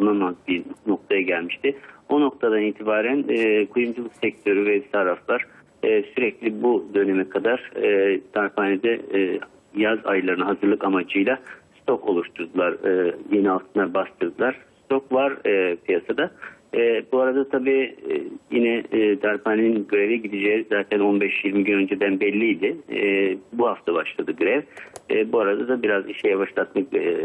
bulunamaz bir noktaya gelmişti. O noktadan itibaren e, kuyumculuk sektörü ve sarraflar e, sürekli bu döneme kadar e, darphanede e, yaz aylarına hazırlık amacıyla stok oluşturdular. E, yeni altınlar bastırdılar. Stok var e, piyasada. E, bu arada tabii e, yine e, darphanenin greve gideceği zaten 15-20 gün önceden belliydi. E, bu hafta başladı grev. E, bu arada da biraz işe yavaşlatma e,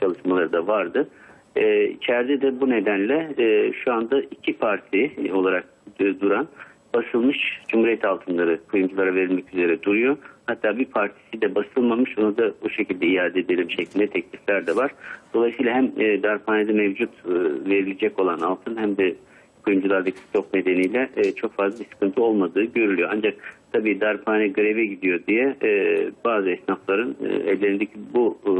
çalışmaları da vardı. E, içeride de bu nedenle e, şu anda iki parti olarak e, duran basılmış Cumhuriyet altınları kuyumculara verilmek üzere duruyor. Hatta bir partisi de basılmamış onu da bu şekilde iade edelim şeklinde teklifler de var. Dolayısıyla hem e, darphanede mevcut e, verilecek olan altın hem de kuyumculardaki stok nedeniyle e, çok fazla bir sıkıntı olmadığı görülüyor. Ancak tabii darphane greve gidiyor diye e, bazı esnafların e, ellerindeki bu e,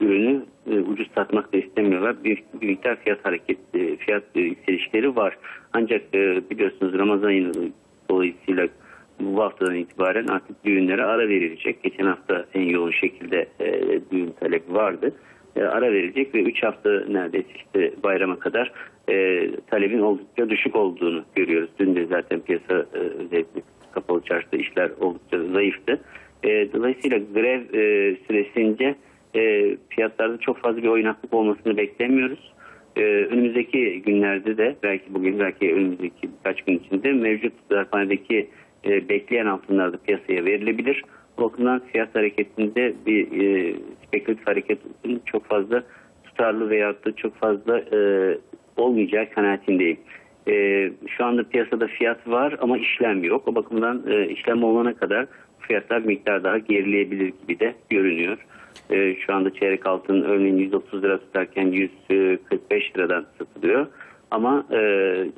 ürünü e, ucuz satmak da istemiyorlar. Bir, bir miktar fiyat hareket, e, fiyat e, yükselişleri var. Ancak e, biliyorsunuz Ramazan ayı dolayısıyla bu haftadan itibaren artık düğünlere ara verilecek. Geçen hafta en yoğun şekilde e, düğün talebi vardı. E, ara verilecek ve 3 hafta neredeyse işte bayrama kadar e, talebin oldukça düşük olduğunu görüyoruz. Dün de zaten piyasa e, özellikle kapalı çarşıda işler oldukça zayıftı. E, dolayısıyla grev e, süresince e, fiyatlarda çok fazla bir oynaklık olmasını beklemiyoruz. Ee, önümüzdeki günlerde de belki bugün belki önümüzdeki birkaç gün içinde mevcut darphanedeki e, bekleyen altınlar da piyasaya verilebilir. Bu bakımdan fiyat hareketinde bir e, spekülatif hareketin çok fazla tutarlı veyahut da çok fazla e, olmayacağı kanaatindeyim. E, şu anda piyasada fiyat var ama işlem yok. O bakımdan e, işlem olana kadar fiyatlar miktar daha gerileyebilir gibi de görünüyor. E, şu anda çeyrek altın örneğin 130 lira tutarken 145 liradan satılıyor. Ama e,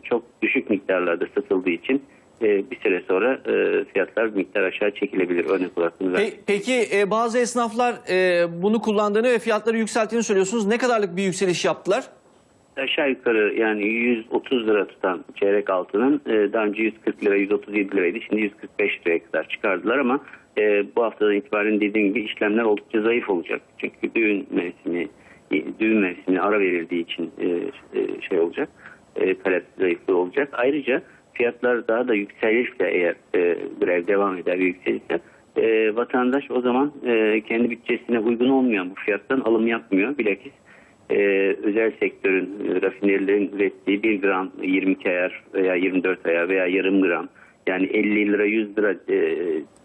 çok düşük miktarlarda satıldığı için e, bir süre sonra e, fiyatlar bir miktar aşağı çekilebilir. Örnek olarak bunu ver- Pe- Peki e, bazı esnaflar e, bunu kullandığını ve fiyatları yükselttiğini söylüyorsunuz. Ne kadarlık bir yükseliş yaptılar? Aşağı yukarı yani 130 lira tutan çeyrek altının e, daha önce 140 lira 137 liraydı. Şimdi 145 liraya kadar çıkardılar ama e, bu haftadan itibaren dediğim gibi işlemler oldukça zayıf olacak. Çünkü düğün mevsimi düğün mevsimine ara verildiği için e, e, şey olacak. E, talep zayıflığı olacak. Ayrıca fiyatlar daha da yükselirse eğer e, grev devam eder ve yükselirse e, vatandaş o zaman e, kendi bütçesine uygun olmayan bu fiyattan alım yapmıyor. Bilakis e, özel sektörün e, rafinerilerin ürettiği 1 gram 22 ayar veya 24 ayar veya yarım gram yani 50 lira 100 lira e,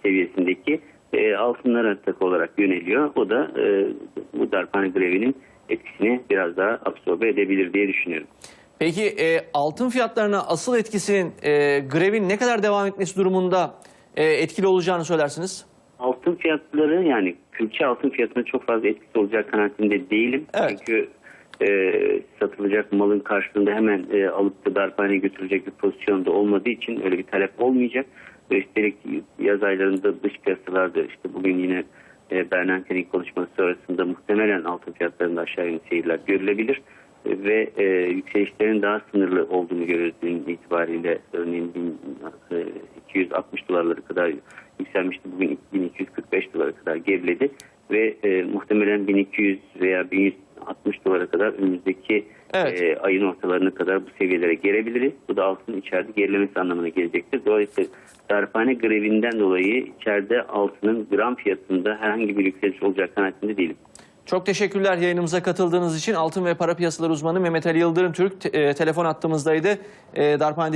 seviyesindeki e, altınlara tak olarak yöneliyor. O da e, bu darphane grevinin etkisini biraz daha absorbe edebilir diye düşünüyorum. Peki e, altın fiyatlarına asıl etkisinin e, grevin ne kadar devam etmesi durumunda e, etkili olacağını söylersiniz? Altın fiyatları yani külçe altın fiyatına çok fazla etkisi olacak kanaatinde değilim. Evet. Çünkü e, satılacak malın karşılığında hemen e, alıp da darphaneye götürecek bir pozisyonda olmadığı için öyle bir talep olmayacak. Ve üstelik yaz aylarında dış piyasalarda işte bugün yine e, Bernanke'nin konuşması sonrasında muhtemelen altın fiyatlarında aşağı yönlü seyirler görülebilir. E, ve e, yükselişlerin daha sınırlı olduğunu görüyoruz dün itibariyle. Örneğin 1260 dolarlara kadar yükselmişti. Bugün 1245 dolara kadar geriledi. Ve e, muhtemelen 1200 veya 1160 dolara kadar önümüzdeki Evet. e, ayın ortalarına kadar bu seviyelere gelebiliriz. Bu da altının içeride gerilemesi anlamına gelecektir. Dolayısıyla darphane grevinden dolayı içeride altının gram fiyatında herhangi bir yükseliş olacak kanaatinde değilim. Çok teşekkürler yayınımıza katıldığınız için. Altın ve para piyasaları uzmanı Mehmet Ali Yıldırım Türk te- e, telefon attığımızdaydı. E, Darphane